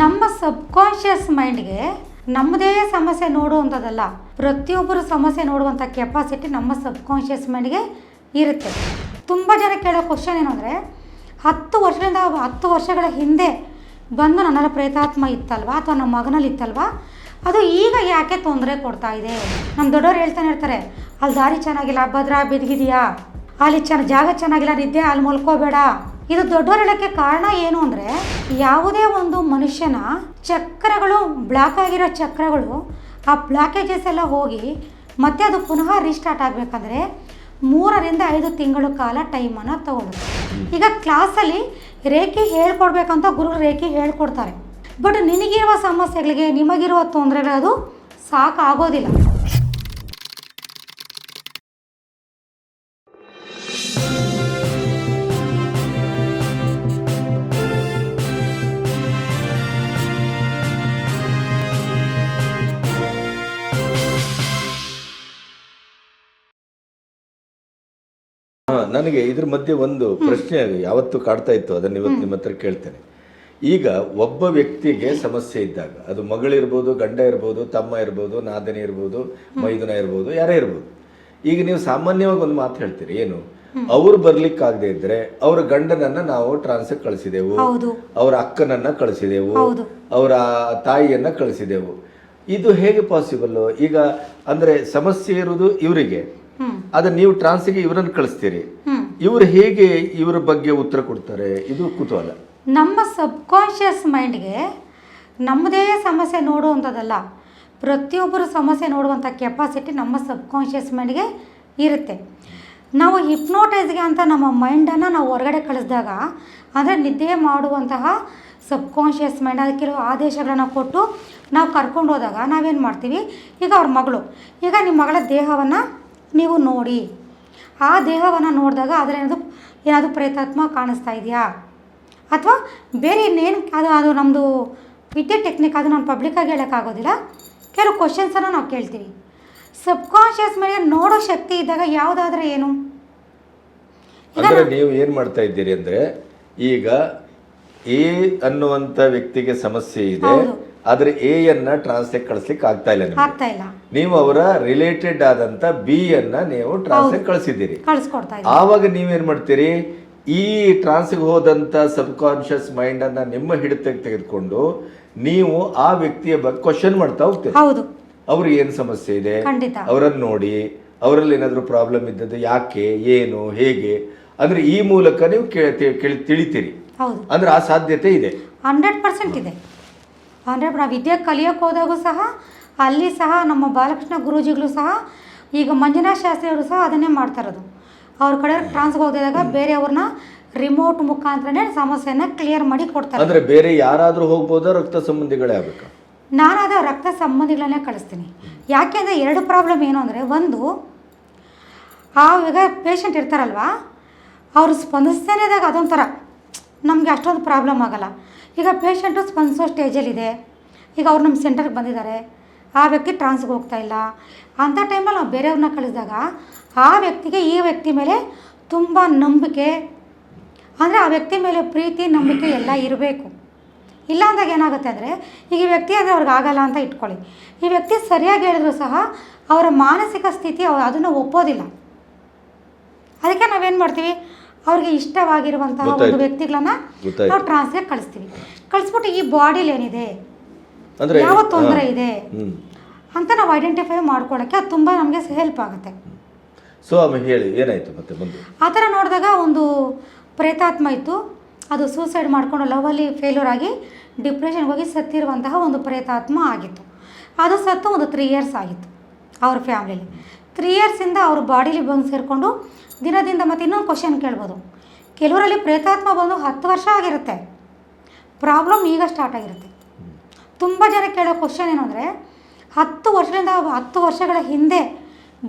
ನಮ್ಮ ಸಬ್ಕಾನ್ಷಿಯಸ್ ಮೈಂಡ್ಗೆ ನಮ್ಮದೇ ಸಮಸ್ಯೆ ನೋಡುವಂಥದ್ದಲ್ಲ, ಪ್ರತಿಯೊಬ್ಬರು ಸಮಸ್ಯೆ ನೋಡುವಂಥ ಕೆಪಾಸಿಟಿ ನಮ್ಮ ಸಬ್ಕಾನ್ಷಿಯಸ್ ಮೈಂಡ್ಗೆ ಇರುತ್ತೆ. ತುಂಬ ಜನ ಕೇಳೋ ಕ್ವಶನ್ ಏನು ಅಂದರೆ, ಹತ್ತು ವರ್ಷದಿಂದ ಹತ್ತು ವರ್ಷಗಳ ಹಿಂದೆ ಬಂದು ನನ್ನಲ್ಲಿ ಪ್ರೇತಾತ್ಮ ಇತ್ತಲ್ವ ಅಥವಾ ನಮ್ಮ ಮಗನಲ್ಲಿ ಇತ್ತಲ್ವಾ? ಅದು ಈಗ ಯಾಕೆ ತೊಂದರೆ ಕೊಡ್ತಾ ಇದೆ? ನಮ್ಮ ದೊಡ್ಡವ್ರು ಹೇಳ್ತಾನೆ ಇರ್ತಾರೆ, ಅಲ್ಲಿ ದಾರಿ ಚೆನ್ನಾಗಿಲ್ಲ, ಭದ್ರ ಬಿದ್ಗಿದೆಯಾ ಅಲ್ಲಿ ಚೆನ್ನ ಜಾಗ ಚೆನ್ನಾಗಿಲ್ಲ, ನಿದ್ದೆ ಅಲ್ಲಿ ಮಲ್ಕೋಬೇಡ. ಇದು ದೊಡ್ಡವರಳಕ್ಕೆ ಕಾರಣ ಏನು ಅಂದರೆ ಯಾವುದೇ ಒಂದು ಮನುಷ್ಯನ ಚಕ್ರಗಳು ಬ್ಲಾಕ್ ಆಗಿರೋ ಚಕ್ರಗಳು ಆ ಬ್ಲಾಕೇಜಸ್ ಎಲ್ಲ ಹೋಗಿ ಮತ್ತೆ ಅದು ಪುನಃ ರೀಸ್ಟಾರ್ಟ್ ಆಗಬೇಕಂದ್ರೆ ಮೂರರಿಂದ ಐದು ತಿಂಗಳು ಕಾಲ ಟೈಮನ್ನು ತಗೊಳ್ಳುತ್ತೆ ಈಗ ಕ್ಲಾಸಲ್ಲಿ ರೇಖೆ ಹೇಳ್ಕೊಡ್ಬೇಕಂತ ಗುರು ರೇಖೆ ಹೇಳ್ಕೊಡ್ತಾರೆ. ಬಟ್ ನಿನಗಿರುವ ಸಮಸ್ಯೆಗಳಿಗೆ ನಿಮಗಿರುವ ತೊಂದರೆಗಳು ಅದು ಸಾಕಾಗೋದಿಲ್ಲ. ನನಗೆ ಇದ್ರ ಮಧ್ಯೆ ಒಂದು ಪ್ರಶ್ನೆ ಯಾವತ್ತು ಕಾಡ್ತಾ ಇತ್ತು ಅದನ್ನ ಇವತ್ತು ನಿಮ್ಮ ಹತ್ರ ಕೇಳ್ತೇನೆ. ಈಗ ಒಬ್ಬ ವ್ಯಕ್ತಿಗೆ ಸಮಸ್ಯೆ ಇದ್ದಾಗ ಅದು ಮಗಳಿರ್ಬೋದು ಗಂಡ ಇರ್ಬೋದು ತಮ್ಮ ಇರ್ಬೋದು ನಾದನಿ ಇರ್ಬೋದು ಮೈದುನ ಇರ್ಬೋದು ಯಾರೇ ಇರ್ಬೋದು. ಈಗ ನೀವು ಸಾಮಾನ್ಯವಾಗಿ ಒಂದು ಮಾತು ಹೇಳ್ತೀರಿ ಏನು? ಅವ್ರು ಬರ್ಲಿಕ್ಕಾಗದೆ ಇದ್ರೆ ಅವ್ರ ಗಂಡನನ್ನ ನಾವು ಟ್ರಾನ್ಸ್ಫರ್ ಕಳಿಸಿದೆವು ಅವ್ರ ಅಕ್ಕನನ್ನ ಕಳಿಸಿದೆವು. ಅವರ ತಾಯಿಯನ್ನ ಕಳಿಸಿದೆವು. ಇದು ಹೇಗೆ ಪಾಸಿಬಲ್ ಈಗ ಅಂದ್ರೆ ಸಮಸ್ಯೆ ಇರುವುದು ಇವರಿಗೆ. ಅದನ್ನ ನೀವು ಟ್ರಾನ್ಸ್ಗೆ ಇವರನ್ನು ಕಳಿಸ್ತೀರಿ. ಇವರು ಹೇಗೆ ಇವರ ಬಗ್ಗೆ ಉತ್ತರ ಕೊಡ್ತಾರೆ? ಇದು ಕುತೂಹಲ. ನಮ್ಮ ಸಬ್ ಸಬ್ಕಾನ್ಷಿಯಸ್ ಮೈಂಡ್ಗೆ ನಮ್ಮದೇ ಸಮಸ್ಯೆ ನೋಡುವಂಥದ್ದಲ್ಲ ಪ್ರತಿಯೊಬ್ಬರು ಸಮಸ್ಯೆ ನೋಡುವಂಥ ಕೆಪಾಸಿಟಿ ನಮ್ಮ ಸಬ್ ಕಾನ್ಷಿಯಸ್ ಮೈಂಡ್ಗೆ ಇರುತ್ತೆ. ನಾವು ಹಿಪ್ನೋಟೈಸ್ಗೆ ಅಂತ ನಮ್ಮ ಮೈಂಡನ್ನು ನಾವು ಹೊರಗಡೆ ಕಳಿಸಿದಾಗ ಅಂದರೆ ನಿದ್ದೆ ಮಾಡುವಂತಹ ಸಬ್ಕಾನ್ಷಿಯಸ್ ಮೈಂಡ್ ಅದಕ್ಕೆ ಕೆಲವು ಆದೇಶಗಳನ್ನು ಕೊಟ್ಟು ನಾವು ಕರ್ಕೊಂಡು ಹೋದಾಗ ನಾವೇನು ಮಾಡ್ತೀವಿ? ಈಗ ಅವ್ರ ಮಗಳು. ಈಗ ನಿಮ್ಮ ಮಗಳ ದೇಹವನ್ನು ನೀವು ನೋಡಿ. ಆ ದೇಹವನ್ನು ನೋಡಿದಾಗ ಅದರ ಏನಾದರೂ ಏನಾದರೂ ಪ್ರೇತಾತ್ಮ ಕಾಣಿಸ್ತಾ ಇದೆಯಾ? ಅಥವಾ ಬೇರೆ ಇನ್ನೇನು ಅದು ಅದು ನಮ್ಮದು ವಿದ್ಯೆ ಟೆಕ್ನಿಕ್ ಅದು ನಾನು ಪಬ್ಲಿಕ್ಕಾಗಿ ಹೇಳೋಕ್ಕಾಗೋದಿಲ್ಲ ಕೆಲವು ಕ್ವಶನ್ಸನ್ನು ನಾವು ಕೇಳ್ತೀವಿ. ಸಬ್ಕಾನ್ಷಿಯಸ್ ಮೇಲೆ ನೋಡೋ ಶಕ್ತಿ ಇದ್ದಾಗ ಯಾವುದಾದ್ರೆ ಏನು? ಅಂದರೆ ನೀವು ಏನು ಮಾಡ್ತಾ ಇದ್ದೀರಿ ಅಂದರೆ ಈಗ ಈ ಅನ್ನುವಂಥ ವ್ಯಕ್ತಿಗೆ ಸಮಸ್ಯೆ ಇದೆ. ಆದ್ರೆ ಎ ಅನ್ನ ಟ್ರಾನ್ಸ್ಲೇಟ್ ಕಳಿಸ್ಲಿಕ್ಕೆ ಆಗ್ತಾ ಇಲ್ಲ ನಿಮ್ಗೆ. ಆಗ್ತಾ ಇಲ್ಲ. ನೀವು ಅವರ ರಿಲೇಟೆಡ್ ಆದಂತ ಬಿ ಅನ್ನ ನೀವು ಟ್ರಾನ್ಸ್ಲೇಟ್ ಕಳಿಸಿದ್ದೀರಿ. ಕಳಿಸ್ಕೊಡ್ತಾ ಆವಾಗ ನೀವೇನ್ ಮಾಡ್ತೀರಿ? ಈ ಟ್ರಾನ್ಸ್ಗೆ ಹೋದಂತ ಸಬ್ ಕಾನ್ಶಿಯಸ್ ಮೈಂಡ್ ಅನ್ನ ನಿಮ್ಮ ಹಿಡಿತಕ್ಕೆ ತೆಗೆದುಕೊಂಡು ನೀವು ಆ ವ್ಯಕ್ತಿಯ ಬಗ್ಗೆ ಕ್ವಶನ್ ಮಾಡ್ತಾ ಹೋಗ್ತೀರಿ. ಹೌದು. ಏನ್ ಏನು ಸಮಸ್ಯೆ ಇದೆ? ಖಂಡಿತ. ಅವರನ್ನು ನೋಡಿ ಅವರಲ್ಲಿ ಏನಾದರೂ ಪ್ರಾಬ್ಲಮ್ ಇದ್ದದ್ದು ಯಾಕೆ ಏನು ಹೇಗೆ? ಅಂದ್ರೆ ಈ ಮೂಲಕ ನೀವು ತಿ- ಕೇಳಿ ತಿಳಿತೀರಿ. ಹೌದು. ಅಂದ್ರೆ ಆ ಸಾಧ್ಯತೆ ಇದೆ. ಹಂಡ್ರೆಡ್ ಪರ್ಸೆಂಟ್ ಇದೆ. ಹಂಡ್ರೆಡ್ ನಾವು ವಿದ್ಯೆ ಕಲಿಯೋಕ್ಕೆ ಹೋದಾಗೂ ಸಹ ಅಲ್ಲಿ ಸಹ ನಮ್ಮ ಬಾಲಕೃಷ್ಣ ಗುರೂಜಿಗಳು ಸಹ ಈಗ ಮಂಜುನಾಥ ಶಾಸ್ತ್ರಿಯವರು ಸಹ ಅದನ್ನೇ ಮಾಡ್ತಾ ಇರೋದು. ಅವ್ರ ಕಡೆ ಟ್ರಾನ್ಸ್ಗೆ ಹೋಗಿದಾಗ ಬೇರೆಯವ್ರನ್ನ ರಿಮೋಟ್ ಮುಖಾಂತರನೇ ಸಮಸ್ಯೆನ ಕ್ಲಿಯರ್ ಮಾಡಿ ಕೊಡ್ತಾರೆ. ಅಂದ್ರೆ ಬೇರೆ ಯಾರಾದರೂ ಹೋಗ್ಬೋದಾ ರಕ್ತ ಸಂಬಂಧಿಗಳೇ ಆಗಬೇಕು? ನಾನು ಅದು ರಕ್ತ ಸಂಬಂಧಿಗಳನ್ನೇ ಕಳಿಸ್ತೀನಿ. ಯಾಕೆಂದರೆ ಎರಡು ಪ್ರಾಬ್ಲಮ್ ಏನು ಅಂದರೆ ಒಂದು ಆವಾಗ ಪೇಷಂಟ್ ಇರ್ತಾರಲ್ವ ಅವರು ಸ್ಪಂದಿಸ್ತಾನೆ ಇದ್ದಾಗ ಅದೊಂಥರ ನಮಗೆ ಅಷ್ಟೊಂದು ಪ್ರಾಬ್ಲಮ್ ಆಗಲ್ಲ. ಈಗ ಪೇಷಂಟು ಸ್ಪಂದಿಸೋ ಸ್ಟೇಜಲ್ಲಿದೆ ಈಗ ಅವ್ರು ನಮ್ಮ ಸೆಂಟರ್ಗೆ ಬಂದಿದ್ದಾರೆ. ಆ ವ್ಯಕ್ತಿ ಟ್ರಾನ್ಸ್ಗೆ ಹೋಗ್ತಾ ಇಲ್ಲ. ಅಂಥ ಟೈಮಲ್ಲಿ ನಾವು ಬೇರೆಯವ್ರನ್ನ ಕಳಿಸಿದಾಗ ಆ ವ್ಯಕ್ತಿಗೆ ಈ ವ್ಯಕ್ತಿ ಮೇಲೆ ತುಂಬ ನಂಬಿಕೆ. ಅಂದರೆ ಆ ವ್ಯಕ್ತಿ ಮೇಲೆ ಪ್ರೀತಿ, ನಂಬಿಕೆ ಎಲ್ಲ ಇರಬೇಕು. ಇಲ್ಲ ಅಂದಾಗ ಏನಾಗುತ್ತೆ ಅಂದರೆ, ಈಗ ಈ ವ್ಯಕ್ತಿ ಅಂದರೆ ಅವ್ರಿಗೆ ಆಗಲ್ಲ ಅಂತ ಇಟ್ಕೊಳ್ಳಿ. ಈ ವ್ಯಕ್ತಿ ಸರಿಯಾಗಿ ಹೇಳಿದ್ರು ಸಹ ಅವರ ಮಾನಸಿಕ ಸ್ಥಿತಿ ಅದನ್ನು ಒಪ್ಪೋದಿಲ್ಲ. ಅದಕ್ಕೆ ನಾವೇನು ಮಾಡ್ತೀವಿ? ಅವ್ರಿಗೆ ಇಷ್ಟವಾಗಿರುವಂತಹ ಒಂದು ವ್ಯಕ್ತಿಗಳನ್ನ. ನಾವು ಟ್ರಾನ್ಸ್ಗೆ ಕಳಿಸ್ತೀವಿ. ಕಳಿಸ್ಬಿಟ್ಟು ಈ ಬಾಡಿಲಿ ಏನಿದೆ? ಯಾವ ತೊಂದರೆ ಇದೆ? ಅಂತ ನಾವು ಐಡೆಂಟಿಫೈ ಮಾಡ್ಕೊಳ್ಳೋಕ್ಕೆ ಅದು ತುಂಬ ನಮಗೆ ಹೆಲ್ಪ್ ಆಗುತ್ತೆ. ಸೊ ಹೇಳಿ ಏನಾಯ್ತು ಮತ್ತೆ ಮುಂದೆ ಆ ಥರ ನೋಡಿದಾಗ ಒಂದು ಪ್ರೇತಾತ್ಮ ಇತ್ತು. ಅದು ಸೂಸೈಡ್ ಮಾಡಿಕೊಂಡು ಲವಲ್ಲಿ ಫೇಲ್ಯೂರ್ ಆಗಿ ಡಿಪ್ರೆಷನ್ಗೆ ಹೋಗಿ ಸತ್ತಿರುವಂತಹ ಒಂದು ಪ್ರೇತಾತ್ಮ ಆಗಿತ್ತು. ಅದು ಸತ್ತು ಒಂದು ತ್ರೀ ಇಯರ್ಸ್ ಆಗಿತ್ತು. ಅವ್ರ ಫ್ಯಾಮ್ಲಿಲಿ ತ್ರೀ ಇಯರ್ಸಿಂದ ಅವರು ಬಾಡಿಲಿ ಬಂದು ಸೇರಿಕೊಂಡು ದಿನದಿಂದ ಮತ್ತೆ ಇನ್ನೊಂದು ಕ್ವಶನ್ ಕೇಳ್ಬೋದು. ಕೆಲವರಲ್ಲಿ ಪ್ರೇತಾತ್ಮ ಬಂದು ಹತ್ತು ವರ್ಷ ಆಗಿರುತ್ತೆ. ಪ್ರಾಬ್ಲಮ್ ಈಗ ಸ್ಟಾರ್ಟ್ ಆಗಿರುತ್ತೆ. ತುಂಬ ಜನ ಕೇಳೋ ಕ್ವಶನ್ ಏನು ಅಂದರೆ ಹತ್ತು ವರ್ಷದಿಂದ ಹತ್ತು ವರ್ಷಗಳ ಹಿಂದೆ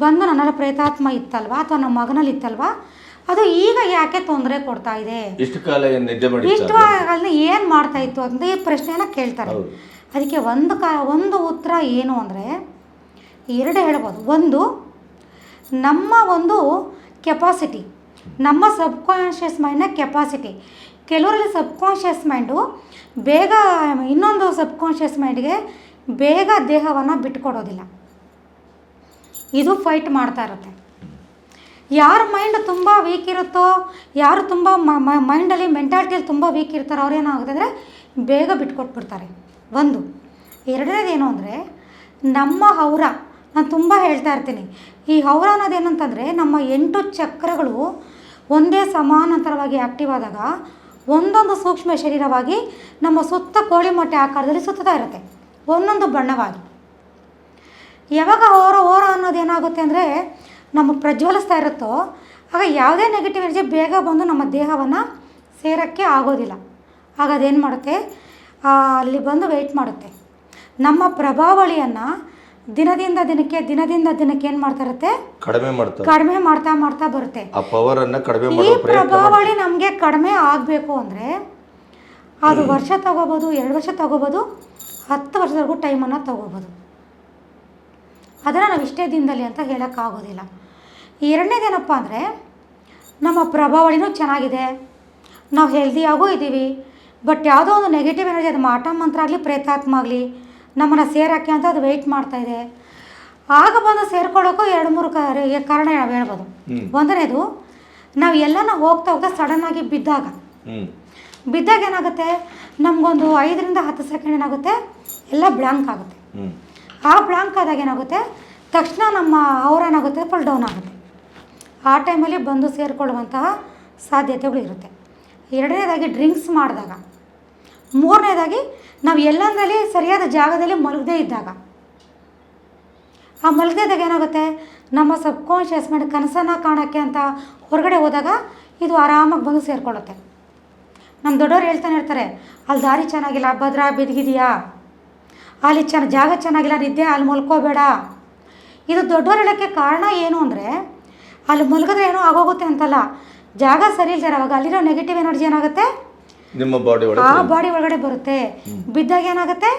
ಬಂದು ನನ್ನಲ್ಲಿ ಪ್ರೇತಾತ್ಮ ಇತ್ತಲ್ವಾ ಅಥವಾ ನಮ್ಮ ಮಗನಲ್ಲಿ ಇತ್ತಲ್ವಾ? ಅದು ಈಗ ಯಾಕೆ ತೊಂದರೆ ಕೊಡ್ತಾ ಇದೆ? ಇಷ್ಟು ಕಾಲ ಏನ್ ಮಾಡ್ತಾ ಇತ್ತು ಅಂತ ಈ ಪ್ರಶ್ನೆನ ಕೇಳ್ತಾರೆ. ಅದಕ್ಕೆ ಒಂದು ಕ ಒಂದು ಉತ್ತರ ಏನು ಅಂದರೆ ಎರಡು ಹೇಳ್ಬೋದು. ಒಂದು ನಮ್ಮ ಒಂದು ಕೆಪಾಸಿಟಿ ನಮ್ಮ ಸಬ್ಕಾನ್ಷಿಯಸ್ ಮೈಂಡ್ನ ಕೆಪಾಸಿಟಿ ಕೆಲವರಲ್ಲಿ ಸಬ್ಕಾನ್ಷಿಯಸ್ ಮೈಂಡು ಬೇಗ, ಇನ್ನೊಂದು ಸಬ್ಕಾನ್ಷಿಯಸ್ ಮೈಂಡ್ಗೆ ಬೇಗ ದೇಹವನ್ನು ಬಿಟ್ಕೊಡೋದಿಲ್ಲ. ಇದು ಫೈಟ್ ಮಾಡ್ತಾ ಇರುತ್ತೆ. ಯಾರ ಮೈಂಡ್ ತುಂಬ ವೀಕ್ ಇರುತ್ತೋ, ಯಾರು ತುಂಬ ಮೈಂಡಲ್ಲಿ ಮೆಂಟಾಲಿಟಿಯಲ್ಲಿ ತುಂಬ ವೀಕ್ ಇರ್ತಾರೋ ಅವ್ರೇನಾಗುತ್ತೆ ಅಂದರೆ ಬೇಗ ಬಿಟ್ಕೊಟ್ಬಿಡ್ತಾರೆ. ಒಂದು. ಎರಡನೇದು ಏನು ಅಂದರೆ ನಮ್ಮ ಹೌರ ನಾನು ತುಂಬ ಹೇಳ್ತಾ ಇರ್ತೀನಿ. ಈ ಹೌರ ಅನ್ನೋದೇನಂತಂದರೆ ನಮ್ಮ ಎಂಟು ಚಕ್ರಗಳು ಒಂದೇ ಸಮಾನಾಂತರವಾಗಿ ಆ್ಯಕ್ಟಿವ್ ಆದಾಗ ಒಂದೊಂದು ಸೂಕ್ಷ್ಮ ಶರೀರವಾಗಿ ನಮ್ಮ ಸುತ್ತ ಕೋಳಿ ಮೊಟ್ಟೆ ಆಕಾರದಲ್ಲಿ ಸುತ್ತಾ ಇರುತ್ತೆ. ಒಂದೊಂದು ಬಣ್ಣವಾಗಿ. ಯಾವಾಗ ಓರ ಅನ್ನೋದು ಏನಾಗುತ್ತೆ ಅಂದರೆ ನಮ್ಮ ಪ್ರಜ್ವಲಿಸ್ತಾ ಇರುತ್ತೋ, ಆಗ ಯಾವುದೇ ನೆಗೆಟಿವ್ ಎನರ್ಜಿ ಬೇಗ ಬಂದು ನಮ್ಮ ದೇಹವನ್ನು ಸೇರೋಕ್ಕೆ ಆಗೋದಿಲ್ಲ. ಆಗ ಅದೇನು ಮಾಡುತ್ತೆ? ಅಲ್ಲಿ ಬಂದು ವೆಯ್ಟ್ ಮಾಡುತ್ತೆ. ನಮ್ಮ ಪ್ರಭಾವಳಿಯನ್ನು ದಿನದಿಂದ ದಿನಕ್ಕೆ ದಿನದಿಂದ ದಿನಕ್ಕೆ ಏನು ಮಾಡ್ತಾ ಇರುತ್ತೆ? ಕಡಿಮೆ ಮಾಡ್ತಾರೆ ಕಡಿಮೆ ಮಾಡ್ತಾ ಮಾಡ್ತಾ ಬರುತ್ತೆ. ಆ ಪವರ್ ಅನ್ನ ಕಡಿಮೆ ಈ ಮಾಡೋ ಪ್ರಯತ್ನ ಮಾಡ್ತಾರೆ. ಪ್ರಭಾವಳಿ ನಮಗೆ ಕಡಿಮೆ ಆಗಬೇಕು ಅಂದರೆ ಅದು ವರ್ಷ ತಗೋಬೋದು ಎರಡು ವರ್ಷ ತಗೋಬೋದು ಹತ್ತು ವರ್ಷದವರೆಗೂ ಟೈಮನ್ನು ತಗೋಬೋದು. ಅದನ್ನು ನಾವು ಇಷ್ಟೇ ದಿನದಲ್ಲಿ ಅಂತ ಹೇಳೋಕ್ಕಾಗೋದಿಲ್ಲ ಎರಡನೇದೇನಪ್ಪ ಅಂದರೆ ನಮ್ಮ ಪ್ರಭಾವಳಿನೂ ಚೆನ್ನಾಗಿದೆ. ನಾವು ಹೆಲ್ದಿಯಾಗೂ ಇದ್ದೀವಿ ಬಟ್ ಯಾವುದೋ ಒಂದು ನೆಗೆಟಿವ್ ಎನರ್ಜಿ ಅದು ಮಾಟ ಮಂತ್ರ ಆಗಲಿ ಪ್ರೇತಾತ್ಮ ಆಗಲಿ ನಮ್ಮನ್ನು ಸೇರೋಕ್ಕೆ ಅಂತ ಅದು ವೆಯ್ಟ್ ಮಾಡ್ತಾ ಇದೆ. ಆಗ ಬಂದು ಸೇರ್ಕೊಳ್ಳೋಕ್ಕೂ ಎರಡು ಮೂರು ಕಾರ- ಕಾರಣ ನಾವು ಹೇಳ್ಬೋದು. ಒಂದನೇದು ನಾವು ಎಲ್ಲನ ಹೋಗ್ತಾ ಹೋಗ್ತಾ ಸಡನ್ನಾಗಿ ಬಿದ್ದಾಗ. ಬಿದ್ದಾಗ ಏನಾಗುತ್ತೆ? ನಮಗೊಂದು ಐದರಿಂದ ಹತ್ತು ಸೆಕೆಂಡ್ ಏನಾಗುತ್ತೆ? ಎಲ್ಲ ಬ್ಲಾಂಕ್ ಆಗುತ್ತೆ. ಆ ಬ್ಲಾಂಕ್ ಆದಾಗ ಏನಾಗುತ್ತೆ? ತಕ್ಷಣ ನಮ್ಮ ಅವ್ರ ಏನಾಗುತ್ತೆ? ಫುಲ್ ಡೌನ್ ಆಗುತ್ತೆ. ಆ ಟೈಮಲ್ಲಿ ಬಂದು ಸೇರಿಕೊಳ್ಳುವಂತಹ ಸಾಧ್ಯತೆಗಳು ಇರುತ್ತೆ. ಎರಡನೇದಾಗಿ ಡ್ರಿಂಕ್ಸ್ ಮಾಡಿದಾಗ. ಮೂರನೇದಾಗಿ, ನಾವು ಎಲ್ಲಂದ್ರಲ್ಲಿ ಸರಿಯಾದ ಜಾಗದಲ್ಲಿ ಮಲಗದೇ ಇದ್ದಾಗ. ಆ ಮಲಗದಾಗ ಏನಾಗುತ್ತೆ? ನಮ್ಮ ಸಬ್ಕಾನ್ಷಿಯಸ್ ಮೈಂಡ್ ಕನಸನ್ನು ಕಾಣೋಕ್ಕೆ ಅಂತ ಹೊರಗಡೆ ಹೋದಾಗ ಇದು ಆರಾಮಾಗಿ ಬಂದು ಸೇರಿಕೊಳ್ಳುತ್ತೆ. ನಮ್ಮ ದೊಡ್ಡವ್ರು ಹೇಳ್ತಾನೆ ಇರ್ತಾರೆ, ಅಲ್ಲಿ ದಾರಿ ಚೆನ್ನಾಗಿಲ್ಲ, ಭದ್ರ ಬಿದ್ಗಿದೆಯಾ ಅಲ್ಲಿ ಚೆನ್ನ ಜಾಗ ಚೆನ್ನಾಗಿಲ್ಲ, ನಿದ್ದೆ ಅಲ್ಲಿ ಮಲ್ಕೋಬೇಡ. ಇದು ದೊಡ್ಡವ್ರು ಹೇಳೋಕ್ಕೆ ಕಾರಣ ಏನು ಅಂದರೆ, ಅಲ್ಲಿ ಮಲಗಿದ್ರೆ ಏನೋ ಆಗೋಗುತ್ತೆ ಅಂತಲ್ಲ, ಜಾಗ ಸರಿ ಇಲ್ಲದೆ ಅವಾಗ ಅಲ್ಲಿರೋ ನೆಗೆಟಿವ್ ಎನರ್ಜಿ ಏನಾಗುತ್ತೆ? ನಿಮ್ಮ ಬಾಡಿ ಆ ಬಾಡಿ ಒಳಗಡೆ ಬರುತ್ತೆ. ಬಿದ್ದಾಗ ಏನಾಗುತ್ತೆ?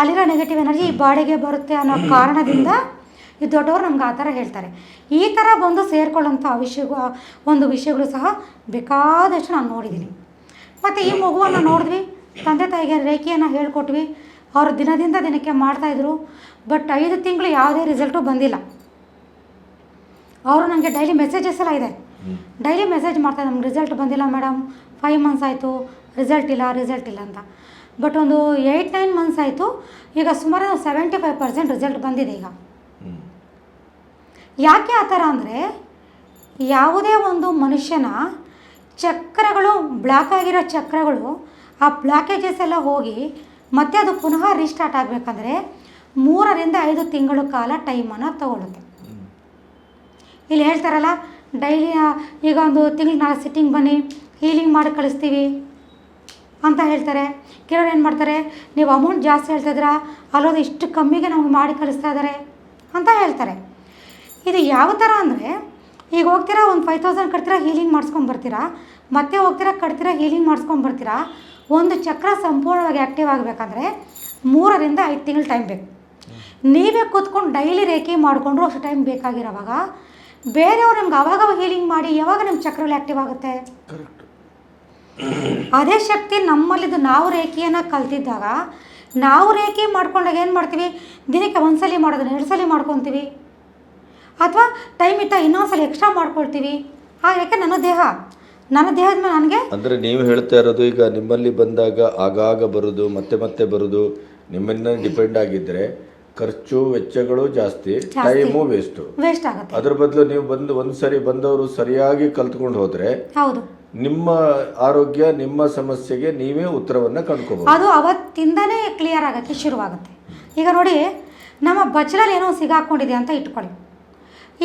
ಅಲ್ಲಿರೋ ನೆಗೆಟಿವ್ ಎನರ್ಜಿ ಈ ಬಾಡಿಗೆ ಬರುತ್ತೆ ಅನ್ನೋ ಕಾರಣದಿಂದ ಈ ದೊಡ್ಡವರು ನಮ್ಗೆ ಆ ಥರ ಹೇಳ್ತಾರೆ. ಈ ಥರ ಬಂದು ಸೇರ್ಕೊಳ್ಳೋಂಥ ವಿಷಯ ಒಂದು ವಿಷಯಗಳು ಸಹ ಬೇಕಾದಷ್ಟು ನಾನು ನೋಡಿದ್ದೀನಿ. ಮತ್ತು ಈ ಮಗುವನ್ನು ನೋಡಿದ್ವಿ. ತಂದೆ ತಾಯಿಗೆ ರೇಖೆಯನ್ನು ಹೇಳ್ಕೊಟ್ವಿ. ಅವರು ದಿನದಿಂದ ದಿನಕ್ಕೆ ಮಾಡ್ತಾಯಿದ್ರು ಬಟ್ ಐದು ತಿಂಗಳು ಯಾವುದೇ ರಿಸಲ್ಟು ಬಂದಿಲ್ಲ. ಅವರು ನನಗೆ ಡೈಲಿ ಮೆಸೇಜಸ್ ಎಲ್ಲ ಇದೆ. ಡೈಲಿ ಮೆಸೇಜ್ ಮಾಡ್ತಾರೆ ನಮ್ಗೆ ರಿಸಲ್ಟ್ ಬಂದಿಲ್ಲ ಮೇಡಮ್ ಫೈವ್ ಮಂತ್ಸ್ ಆಯಿತು. ರಿಸಲ್ಟ್ ಇಲ್ಲ ರಿಸಲ್ಟ್ ಇಲ್ಲ ಅಂತ. ಬಟ್ ಒಂದು ಏಯ್ಟ್ ನೈನ್ ಮಂತ್ಸ್ ಆಯಿತು ಈಗ ಸುಮಾರು ಸೆವೆಂಟಿ ಫೈವ್ ಪರ್ಸೆಂಟ್ ರಿಸಲ್ಟ್ ಬಂದಿದೆ ಈಗ. ಯಾಕೆ ಆ ಥರ ಅಂದರೆ ಯಾವುದೇ ಒಂದು ಮನುಷ್ಯನ ಚಕ್ರಗಳು ಬ್ಲಾಕ್ ಆಗಿರೋ ಚಕ್ರಗಳು ಆ ಬ್ಲಾಕೇಜಸ್ ಎಲ್ಲ ಹೋಗಿ ಮತ್ತೆ ಅದು ಪುನಃ ರೀಸ್ಟಾರ್ಟ್ ಆಗಬೇಕಂದ್ರೆ ಮೂರರಿಂದ ಐದು ತಿಂಗಳು ಕಾಲ ಟೈಮನ್ನು ತಗೊಳ್ಳುತ್ತೆ ಇಲ್ಲಿ ಹೇಳ್ತಾರಲ್ಲ ಡೈಲಿ ಈಗ ಒಂದು ತಿಂಗಳು ನಾಳೆ ಸಿಟ್ಟಿಂಗ್ ಬನ್ನಿ ಹೀಲಿಂಗ್ ಮಾಡಿ ಕಳಿಸ್ತೀವಿ ಅಂತ ಹೇಳ್ತಾರೆ. ಕೆಲವ್ರು ಏನು ಮಾಡ್ತಾರೆ, ನೀವು ಅಮೌಂಟ್ ಜಾಸ್ತಿ ಹೇಳ್ತಿದ್ರಾ ಅಲ್ಲೋದು ಇಷ್ಟು ಕಮ್ಮಿಗೆ ನಮ್ಗೆ ಮಾಡಿ ಕಳಿಸ್ತಾ ಇದ್ದಾರೆ ಅಂತ ಹೇಳ್ತಾರೆ. ಇದು ಯಾವ ಥರ ಅಂದರೆ, ಈಗ ಹೋಗ್ತೀರಾ, ಒಂದು ಫೈವ್ ತೌಸಂಡ್ ಕಟ್ತೀರಾ ಹೀಲಿಂಗ್ ಮಾಡ್ಸ್ಕೊಂಬರ್ತೀರಾ ಮತ್ತೆ ಹೋಗ್ತೀರಾ, ಕಟ್ತೀರಾ ಹೀಲಿಂಗ್ ಮಾಡ್ಸ್ಕೊಂಬರ್ತೀರಾ ಒಂದು ಚಕ್ರ ಸಂಪೂರ್ಣವಾಗಿ ಆ್ಯಕ್ಟಿವ್ ಆಗಬೇಕಂದ್ರೆ ಮೂರರಿಂದ ಐದು ತಿಂಗಳು ಟೈಮ್ ಬೇಕು. ನೀವೇ ಕೂತ್ಕೊಂಡು ಡೈಲಿ ರೇಖೆ ಮಾಡಿಕೊಂಡ್ರು ಅಷ್ಟು ಟೈಮ್ ಬೇಕಾಗಿರೋವಾಗ, ಬೇರೆಯವ್ರು ನಿಮ್ಗೆ ಅವಾಗ ಹೀಲಿಂಗ್ ಮಾಡಿ, ಯಾವಾಗ ನಿಮ್ಮ ಚಕ್ರಲ್ಲಿ ಆ್ಯಕ್ಟಿವ್ ಆಗುತ್ತೆ? ಅದೇ ಶಕ್ತಿ ನಮ್ಮಲ್ಲಿದ್ದು ನಾವು ರೇಖೆಯನ್ನು ಕಲ್ತಿದ್ದಾಗ ನಾವು ರೇಖೆ ಮಾಡ್ಕೊಂಡಾಗ ಏನು ಮಾಡ್ತೀವಿ? ದಿನಕ್ಕೆ ಒಂದ್ಸಲಿ ಮಾಡೋದನ್ನ ಎರಡು ಸಲ ಮಾಡ್ಕೊತೀವಿ. ಅಥವಾ ಟೈಮ್ ಇನ್ನೊಂದು ಇನ್ನೊಂದ್ಸಲ ಎಕ್ಸ್ಟ್ರಾ ಮಾಡ್ಕೊಳ್ತೀವಿ. ಆ ಯಾಕೆ ನನ್ನ ದೇಹ. ನನ್ನ ದೇಹದ ಮೇಲೆ ನನಗೆ ಅಂದರೆ ನೀವು ಹೇಳ್ತಾ ಇರೋದು ಈಗ ನಿಮ್ಮಲ್ಲಿ ಬಂದಾಗ ಆಗಾಗ ಬರೋದು ಮತ್ತೆ ಮತ್ತೆ ಬರೋದು ನಿಮ್ಮನ್ನ ಡಿಪೆಂಡ್ ಆಗಿದ್ರೆ ಖರ್ಚು ವೆಚ್ಚಗಳು ಜಾಸ್ತಿ ಜಾಸ್ತಿ. ಟೈಮು ವೇಸ್ಟು ವೇಸ್ಟ್ ಆಗುತ್ತೆ. ಅದ್ರ ಬದಲು ನೀವು ಬಂದು ಒಂದ್ಸರಿ ಬಂದವರು ಸರಿಯಾಗಿ ಕಲ್ತ್ಕೊಂಡು ಹೋದ್ರೆ ಹೌದು. ನಿಮ್ಮ ಆರೋಗ್ಯ ನಿಮ್ಮ ಸಮಸ್ಯೆಗೆ ನೀವೇ ಉತ್ತರವನ್ನು ಕಂಡುಕೋಬಹುದು ಅದು ಅವತ್ತಿಂದನೇ ಕ್ಲಿಯರ್ ಆಗೋಕ್ಕೆ ಶುರುವಾಗುತ್ತೆ. ಈಗ ನೋಡಿ ನಮ್ಮ ಬಚ್ಚಲಲ್ಲಿ ಏನೋ ಸಿಗಾಕೊಂಡಿದೆ ಅಂತ ಇಟ್ಕೊಳ್ಳಿ.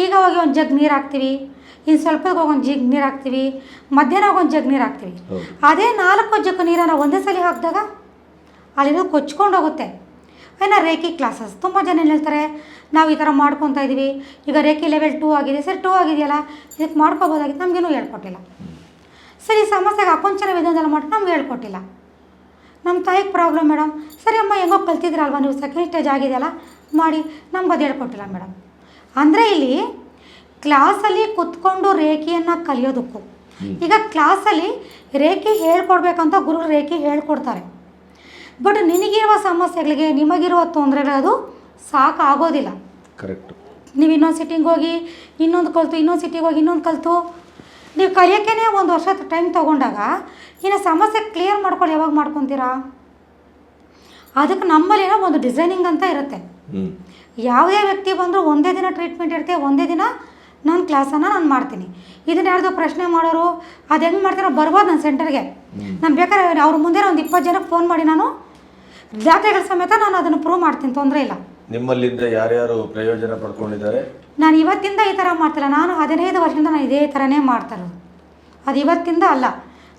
ಈಗ ಹೋಗಿ ಒಂದು ಜಗ್ ನೀರು ಹಾಕ್ತೀವಿ ಇನ್ನು ಸ್ವಲ್ಪ ಹೋಗಿ ಒಂದು ಜಗ್ ನೀರು ಹಾಕ್ತೀವಿ ಮಧ್ಯಾಹ್ನ ಹೋಗಿ ಒಂದು ಜಗ್ ನೀರು ಹಾಕ್ತೀವಿ. ಅದೇ ನಾಲ್ಕು ಜಗ್ ನೀರನ್ನು ಒಂದೇ ಸಲ ಹಾಕಿದಾಗ ಅಲ್ಲಿರೋ ಕೊಚ್ಕೊಂಡು ಹೋಗುತ್ತೆ. ಇನ್ನು ರೇಖಿ ಕ್ಲಾಸಸ್ ತುಂಬ ಜನ ಏನು ಹೇಳ್ತಾರೆ ನಾವು ಈ ಥರ ಮಾಡ್ಕೊತಾ ಇದ್ದೀವಿ ಈಗ ರೇಖಿ ಲೆವೆಲ್ ಟೂ ಆಗಿದೆ. ಸರ್ ಟೂ ಆಗಿದೆಯಲ್ಲ ಇದಕ್ಕೆ ಮಾಡ್ಕೋಬೋದಾಗಿತ್ತು ನಮಗೇನು ಹೇಳ್ಕೊಟ್ಟಿಲ್ಲ. ಸರಿ ಈ ಸಮಸ್ಯೆಗೆ ಅಪಂಚನ ವಿಧಾನದಲ್ಲಿ ಮಾಡಿ ನಮ್ಗೆ ಹೇಳ್ಕೊಟ್ಟಿಲ್ಲ. ನಮ್ಮ ತಾಯಿಗೆ ಪ್ರಾಬ್ಲಮ್ ಮೇಡಮ್. ಸರಿ ಅಮ್ಮ ಹೆಂಗೋ ಕಲ್ತಿದ್ರಲ್ವ ನೀವು ಸೆಕೆಂಡ್ ಸ್ಟೇಜ್ ಆಗಿದೆಯಲ್ಲ? ಮಾಡಿ ನಮ್ಗೆ ಅದು ಹೇಳ್ಕೊಟ್ಟಿಲ್ಲ ಮೇಡಮ್. ಅಂದರೆ ಇಲ್ಲಿ ಕ್ಲಾಸಲ್ಲಿ ಕುತ್ಕೊಂಡು ರೇಖೆಯನ್ನು ಕಲಿಯೋದಕ್ಕೂ ಈಗ ಕ್ಲಾಸಲ್ಲಿ ರೇಖೆ ಹೇಳ್ಕೊಡ್ಬೇಕಂತ ಗುರು ರೇಖೆ ಹೇಳ್ಕೊಡ್ತಾರೆ. ಬಟ್ ನಿನಗಿರುವ ಸಮಸ್ಯೆಗಳಿಗೆ ನಿಮಗಿರುವ ತೊಂದರೆಗಳದು ಸಾಕಾಗೋದಿಲ್ಲ. ಕರೆಕ್ಟ್ ನೀವು ಇನ್ನೊಂದು ಸಿಟಿಂಗ್ ಹೋಗಿ ಇನ್ನೊಂದು ಕಲಿತು ಇನ್ನೊಂದು ಸಿಟಿಗೆ ಹೋಗಿ ಇನ್ನೊಂದು ಕಲಿತು ನೀವು ಕಲಿಯೋಕ್ಕೇ ಒಂದು ವರ್ಷ ಟೈಮ್ ತೊಗೊಂಡಾಗ ಇನ್ನು ಸಮಸ್ಯೆ ಕ್ಲಿಯರ್ ಮಾಡ್ಕೊಂಡು ಯಾವಾಗ ಮಾಡ್ಕೊತೀರಾ? ಅದಕ್ಕೆ ನಮ್ಮಲ್ಲೇನೋ ಒಂದು ಡಿಸೈನಿಂಗ್ ಅಂತ ಇರುತ್ತೆ. ಯಾವುದೇ ವ್ಯಕ್ತಿ ಬಂದರೂ ಒಂದೇ ದಿನ ಟ್ರೀಟ್ಮೆಂಟ್ ಇರುತ್ತೆ ಒಂದೇ ದಿನ ನಾನು ಕ್ಲಾಸನ್ನು ನಾನು ಮಾಡ್ತೀನಿ. ಇದನ್ನ ಯಾರ್ದು ಪ್ರಶ್ನೆ ಮಾಡೋರು ಅದು ಹೆಂಗೆ ಮಾಡ್ತಾರೋ ಬರ್ಬೋದು ನನ್ನ ಸೆಂಟರ್ಗೆ ನಾನು ಬೇಕಾದ್ರೆ ಅವ್ರ ಮುಂದೆ ಒಂದು ಇಪ್ಪತ್ತು ಜನಕ್ಕೆ ಫೋನ್ ಮಾಡಿ ನಾನು ಜಾತ್ರೆಗಳ ಸಮೇತ ನಾನು ಅದನ್ನು ಪ್ರೂವ್ ಮಾಡ್ತೀನಿ ತೊಂದರೆ ಇಲ್ಲ. ನಿಮ್ಮಲ್ಲಿಂದ ಯಾರ್ಯಾರು ಪ್ರಯೋಜನ ಪಡ್ಕೊಂಡಿದ್ದಾರೆ? ನಾನು ಇವತ್ತಿಂದ ಈ ಥರ ಮಾಡ್ತಿಲ್ಲ. ನಾನು ಹದಿನೈದು ವರ್ಷದಿಂದ ನಾನು ಇದೇ ಥರನೇ ಮಾಡ್ತಾರೆ ಅದು ಇವತ್ತಿಂದ ಅಲ್ಲ.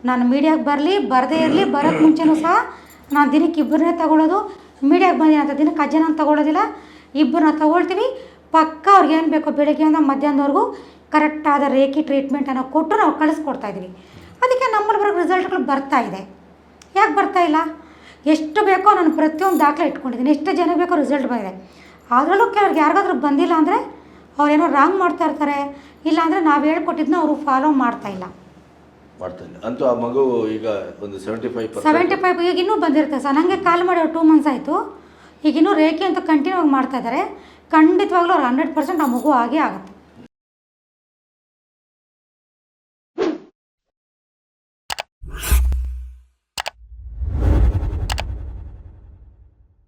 ನಾನು ಮೀಡಿಯಾಗೆ ಬರಲಿ, ಬರದೇ ಇರಲಿ ಬರೋಕ್ಕೆ ಮುಂಚೆನೂ ಸಹ ನಾನು ದಿನಕ್ಕೆ ಇಬ್ಬರನ್ನೇ ತಗೊಳ್ಳೋದು ಮೀಡಿಯಾಗೆ ಬಂದಿನ ಅಂತ ದಿನಕ್ಕೆ ಅಜ್ಜನ ತಗೊಳ್ಳೋದಿಲ್ಲ ಇಬ್ಬರನ್ನ ತಗೊಳ್ತೀವಿ. ಪಕ್ಕ ಅವ್ರಿಗೆ ಏನು ಬೇಕೋ ಬೆಳಗ್ಗೆಯಿಂದ ಮಧ್ಯಾಹ್ನದವರೆಗೂ ಕರೆಕ್ಟಾದ ರೇಖಿ ಟ್ರೀಟ್ಮೆಂಟನ್ನು ಕೊಟ್ಟು ನಾವು ಕಳಿಸ್ಕೊಡ್ತಾ ಇದ್ದೀವಿ. ಅದಕ್ಕೆ ನಮ್ಮಲ್ಲಿ ಬರೋ ರಿಸಲ್ಟ್ಗಳು ಬರ್ತಾ ಇದೆ. ಯಾಕೆ ಬರ್ತಾ ಇಲ್ಲ? ಎಷ್ಟು ಬೇಕೋ ನಾನು ಪ್ರತಿಯೊಂದು ದಾಖಲೆ ಇಟ್ಕೊಂಡಿದ್ದೀನಿ ಎಷ್ಟು ಜನ ಬೇಕೋ ರಿಸಲ್ಟ್ ಬಂದಿದೆ. ಅದರಲ್ಲೂ ಕೆಲವ್ರಿಗೆ ಯಾರಿಗಾದ್ರೂ ಬಂದಿಲ್ಲ ಅಂದರೆ ಅವ್ರೇನೋ ರಾಂಗ್ ಮಾಡ್ತಾ ಇರ್ತಾರೆ ಇಲ್ಲಾಂದರೆ ನಾವು ಹೇಳ್ಕೊಟ್ಟಿದ್ದನ್ನ ಅವರು ಫಾಲೋ ಮಾಡ್ತಾ ಇಲ್ಲ. ಮಾಡ್ತಾ ಇಲ್ಲ. ಅಂತೂ ಆ ಮಗು ಈಗ ಒಂದು ಸೆವೆಂಟಿ ಫೈವ್ ಸೆವೆಂಟಿ ಫೈವ್ ಈಗ ಇನ್ನೂ ಬಂದಿರುತ್ತೆ ಸರ್. ನನಗೆ ಕಾಲ್ ಮಾಡಿ ಟೂ ಮಂತ್ಸ್ ಆಯಿತು. ಈಗ ಇನ್ನೂ ರೇಖೆ ಅಂತ ಕಂಟಿನ್ಯೂ ಆಗಿ ಮಾಡ್ತಾ ಇದ್ದಾರೆ. ಖಂಡಿತವಾಗ್ಲೂ ಅವ್ರು ಹಂಡ್ರೆಡ್ ಪರ್ಸೆಂಟ್ ಆ ಮಗು ಆಗೇ ಆಗುತ್ತೆ.